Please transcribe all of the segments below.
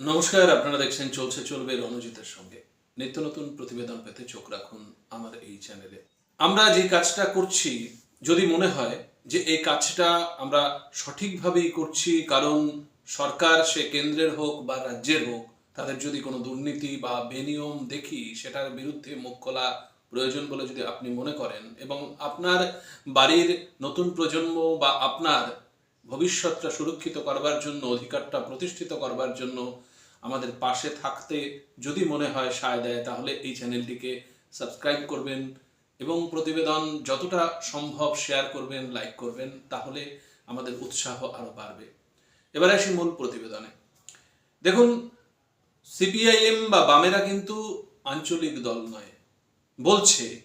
নমস্কার, আপনারা দেখছেন চলছে, চলবে রণজিতের সঙ্গে। নিত্য নতুন প্রতিবেদন পেতে চোখ রাখুন আমার এই চ্যানেলে। আমরা যে কাজটা করছি, যদি মনে হয় যে এই কাজটা আমরা সঠিকভাবেই করছি, কারণ সরকার সে কেন্দ্রের হোক বা রাজ্যের হোক, তাদের যদি কোনো দুর্নীতি বা বেনিয়ম দেখি, সেটার বিরুদ্ধে মুখ খোলা প্রয়োজন বলে যদি আপনি মনে করেন, এবং আপনার বাড়ির নতুন প্রজন্ম বা আপনার ভবিষ্যৎটা সুরক্ষিত করবার জন্য, অধিকারটা প্রতিষ্ঠিত করবার জন্য আমাদের পাশে থাকতে যদি মনে হয় সায় দেয়, তাহলে এই চ্যানেলটিকে সাবস্ক্রাইব করবেন এবং প্রতিবেদন যতটা সম্ভব শেয়ার করবেন, লাইক করবেন, তাহলে আমাদের উৎসাহ আরও বাড়বে। এবার আসি মূল প্রতিবেদনে। দেখুন, সিপিআইএম বা বামেরা কিন্তু আঞ্চলিক দল নয়। বলছে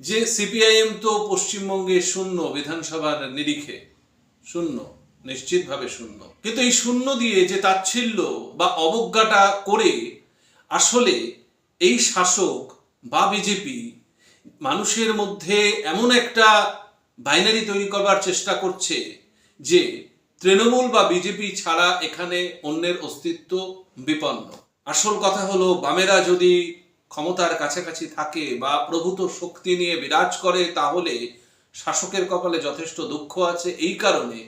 যে, সিপিআইএম তো পশ্চিমবঙ্গে শূন্য, বিধানসভার নিরিখে শূন্য। নিশ্চিতভাবে শূন্য। কিন্তু এই শূন্য দিয়ে যে তাচ্ছিল্য বা অবজ্ঞাটা করে আসলে এই শাসক বা বিজেপি মানুষের মধ্যে এমন একটা বাইনারি তৈরি করবার চেষ্টা করছে যে তৃণমূল বা বিজেপি ছাড়া এখানে অন্যের অস্তিত্ব বিপন্ন। আসল কথা হলো, বামেরা যদি ক্ষমতার কাছাকাছি থাকে বা প্রভূত শক্তি নিয়ে বিরাজ করে, তাহলে শাসকের কপালে যথেষ্ট দুঃখ আছে। এই কারণে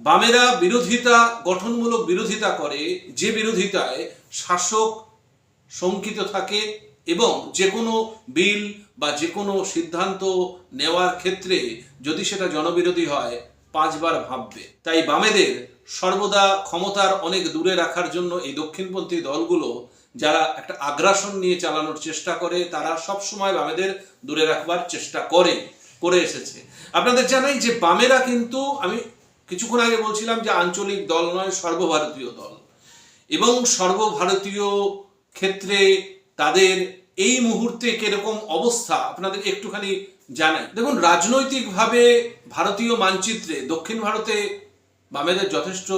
বামেরা বিরোধিতা, গঠনমূলক বিরোধিতা করে, যে বিরোধিতায় শাসক শঙ্কিত থাকে এবং যে কোনো বিল বা যে কোনো সিদ্ধান্ত নেওয়ার ক্ষেত্রে যদি সেটা জনবিরোধী হয়, পাঁচবার ভাববে। তাই বামেদের সর্বদা ক্ষমতার অনেক দূরে রাখার জন্য এই দক্ষিণপন্থী দলগুলো যারা একটা আগ্রাসন নিয়ে চালানোর চেষ্টা করে, তারা সব সময় বামেদের দূরে রাখবার চেষ্টা করে করে এসেছে। আপনাদের জানাই যে বামেরা কিন্তু, আমি কিছুক্ষণ আগে বলছিলাম যে আঞ্চলিক দল নয়, সর্বভারতীয় দল। এবং সর্বভারতীয় ক্ষেত্রে তাদের এই মুহূর্তে কীরকম অবস্থা, আপনাদের একটুখানি জানাই। দেখুন, রাজনৈতিকভাবে ভারতীয় মানচিত্রে দক্ষিণ ভারতে বামেদের যথেষ্ট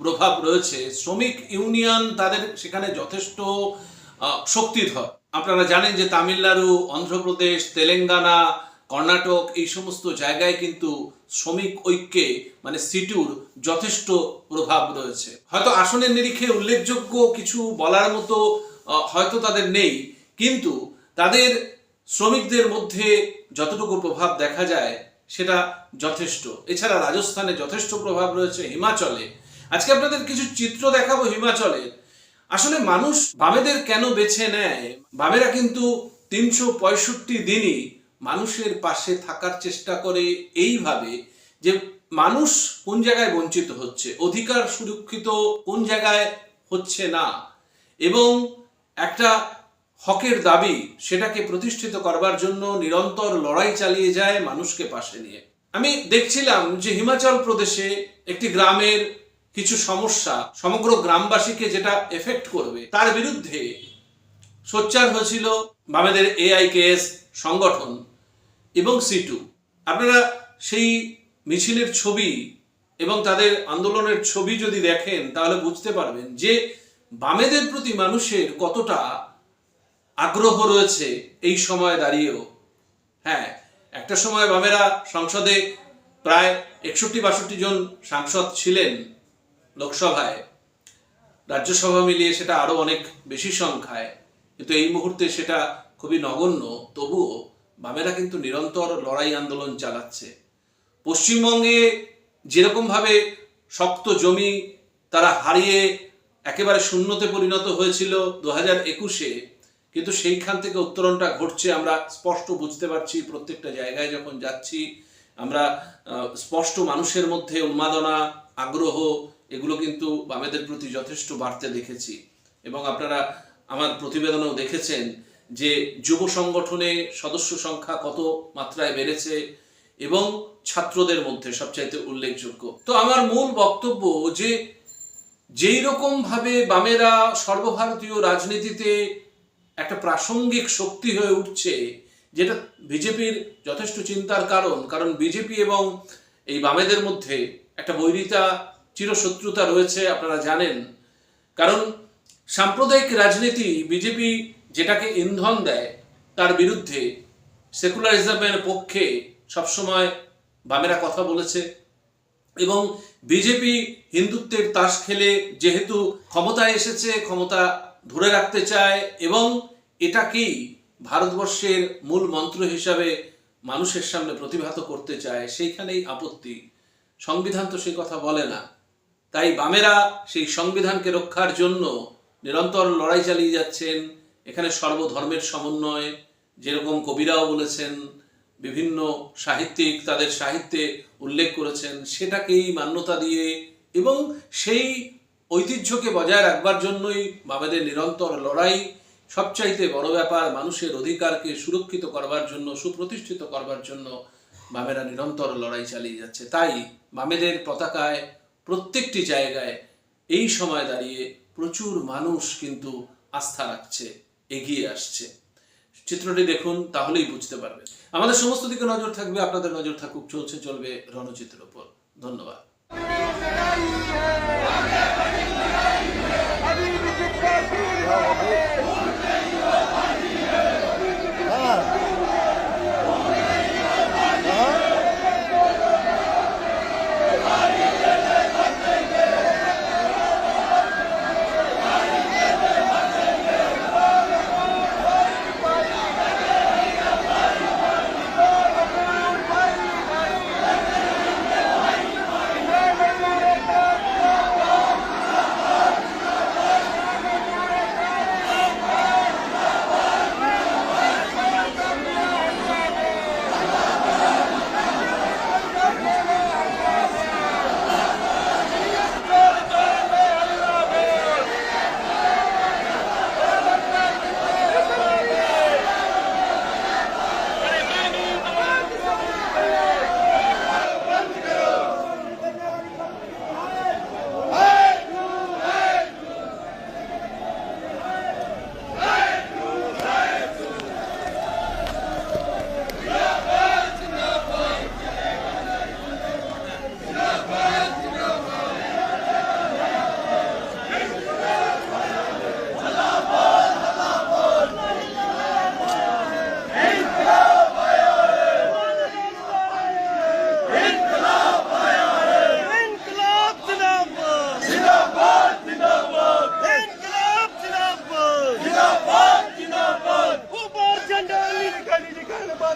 প্রভাব রয়েছে। শ্রমিক ইউনিয়ন তাদের সেখানে যথেষ্ট শক্তিধর। আপনারা জানেন যে তামিলনাড়ু, অন্ধ্রপ্রদেশ, তেলেঙ্গানা কর্ণাটক, এই সমস্ত জায়গায় কিন্তু শ্রমিক ঐক্যে মানে সিটুর যথেষ্ট প্রভাব রয়েছে। হয়তো আসনের নিরিখে উল্লেখযোগ্য কিছু বলার মতো হয়তো তাদের নেই, কিন্তু তাদের শ্রমিকদের মধ্যে যতটুকু প্রভাব দেখা যায়, সেটা যথেষ্ট। এছাড়া রাজস্থানে যথেষ্ট প্রভাব রয়েছে হিমাচলে। আজকে আপনাদের কিছু চিত্র দেখাবো হিমাচলের আসলে মানুষ বামেদের কেন বেছে নেয়? বামেরা কিন্তু তিনশো পঁয়ষট্টি দিনই মানুষের পাশে থাকার চেষ্টা করে এইভাবে যে মানুষ কোন জায়গায় বঞ্চিত হচ্ছে, অধিকার সুরক্ষিত কোন জায়গায় হচ্ছে না এবং একটা হকের দাবি সেটাকে প্রতিষ্ঠিত করবার জন্য নিরন্তর লড়াই চালিয়ে যায় মানুষকে পাশে নিয়ে। আমি দেখছিলাম যে হিমাচল প্রদেশে একটি গ্রামের কিছু সমস্যা, সমগ্র গ্রামবাসীকে যেটা এফেক্ট করবে, তার বিরুদ্ধে সোচ্চার হয়েছিল বামেদের এআইকেএস সংগঠন এবং সিটু আপনারা সেই মিছিলের ছবি এবং তাদের আন্দোলনের ছবি যদি দেখেন, তাহলে বুঝতে পারবেন যে বামেদের প্রতি মানুষের কতটা আগ্রহ রয়েছে এই সময় দাঁড়িয়েও। হ্যাঁ একটা সময় বামেরা সংসদে প্রায় একষট্টি বাষট্টি জন সাংসদ ছিলেন লোকসভায়। রাজ্যসভা মিলিয়ে সেটা আরও অনেক বেশি সংখ্যায়। কিন্তু এই মুহূর্তে সেটা খুবই নগণ্য, তবুও বামেরা কিন্তু নিরন্তর লড়াই আন্দোলন চালাচ্ছে। পশ্চিমবঙ্গে যেরকমভাবে শক্ত জমি তারা হারিয়ে একেবারে শূন্যতে পরিণত হয়েছিল দু হাজার একুশে, কিন্তু সেইখান থেকে উত্তরণটা ঘটছে, আমরা স্পষ্ট বুঝতে পারছি প্রত্যেকটা জায়গায় যখন যাচ্ছি, আমরা স্পষ্ট মানুষের মধ্যে উন্মাদনা, আগ্রহ, এগুলো কিন্তু বামেদের প্রতি যথেষ্ট বাড়তে দেখেছি। এবং আপনারা আমার প্রতিবেদনেও দেখেছেন যে যুব সংগঠনে সদস্য সংখ্যা কত মাত্রায় বেড়েছে এবং ছাত্রদের মধ্যে সবচাইতে উল্লেখযোগ্য। তো আমার মূল বক্তব্য যে যেই রকম ভাবে বামেরা সর্বভারতীয় রাজনীতিতে একটা প্রাসঙ্গিক শক্তি হয়ে উঠছে, যেটা বিজেপির যথেষ্ট চিন্তার কারণ কারণ বিজেপি এবং এই বামেদের মধ্যে একটা বৈরিতা, চিরশত্রুতা রয়েছে, আপনারা জানেন। কারণ সাম্প্রদায়িক রাজনীতি বিজেপি যেটাকে ইন্ধন দেয়, তার বিরুদ্ধে সেকুলারিজমের পক্ষে সবসময় বামেরা কথা বলেছে এবং বিজেপি হিন্দুত্বের তাস খেলে যেহেতু ক্ষমতায় এসেছে, ক্ষমতা ধরে রাখতে চায় এবং এটাকেই ভারতবর্ষের মূল মন্ত্র হিসাবে মানুষের সামনে প্রতিভাত করতে চায়, সেইখানেই আপত্তি। সংবিধান তো সেই কথা বলে না। তাই বামেরা সেই সংবিধানকে রক্ষার জন্য নিরন্তর লড়াই চালিয়ে যাচ্ছেন, এখানে সর্বধর্মের সমন্বয় যেরকম কবিরাও বলেছেন, বিভিন্ন সাহিত্যিক তাদের সাহিত্যে উল্লেখ করেছেন, সেটাকেই মান্যতা দিয়ে এবং সেই ঐতিহ্যকে বজায় রাখবার জন্যই বামেদের নিরন্তর লড়াই সবচাইতে বড় ব্যাপার, মানুষের অধিকারকে সুরক্ষিত করবার জন্য, সুপ্রতিষ্ঠিত করবার জন্য বামেরা নিরন্তর লড়াই চালিয়ে যাচ্ছে। তাই বামেদের পতাকায় প্রত্যেকটি জায়গায় এই সময় দাঁড়িয়ে প্রচুর মানুষ কিন্তু আস্থা রাখছে, এগিয়ে আসছে। চিত্রটি দেখুন, তাহলেই বুঝতে পারবে আমাদের সমস্ত দিকে নজর থাকবে, আপনাদের নজর থাকুক, চলছে, চলবে রণচিত্রের উপর ধন্যবাদ।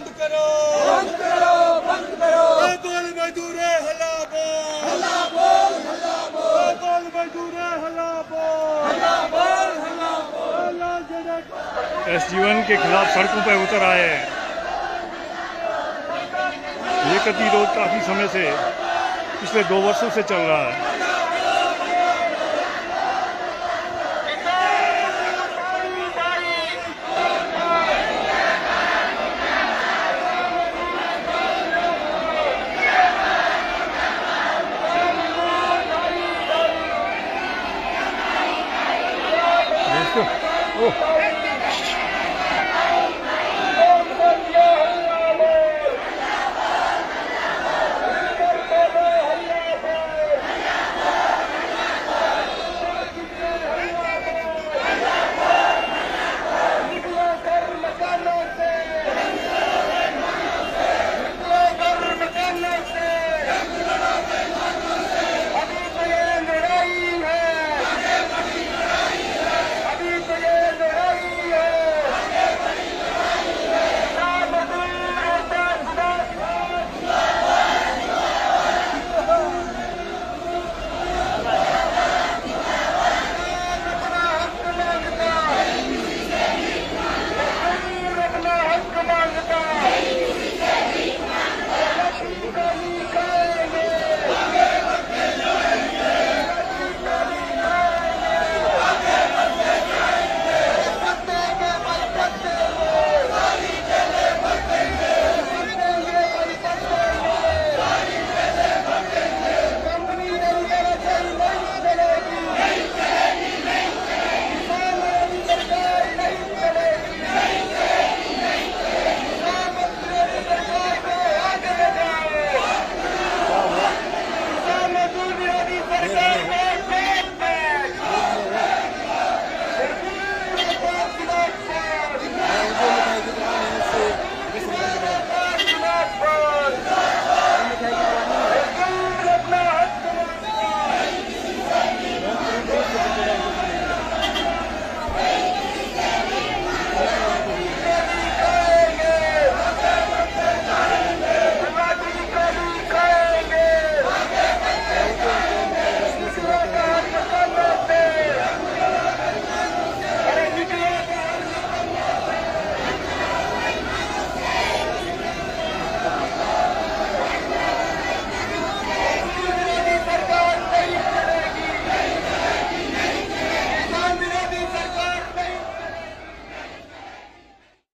बंद करो। बंद करो बंद करो। बोल मजदूर हल्ला बोल। हल्ला बोल हल्ला बोल। बोल मजदूर हल्ला बोल। हल्ला बोल हल्ला बोल। एस जीवन के खिलाफ सड़कों पर उतर आए हैं। ये गतिरोध काफ़ी समय से पिछले दो वर्षों से चल रहा है। Isso. Oh.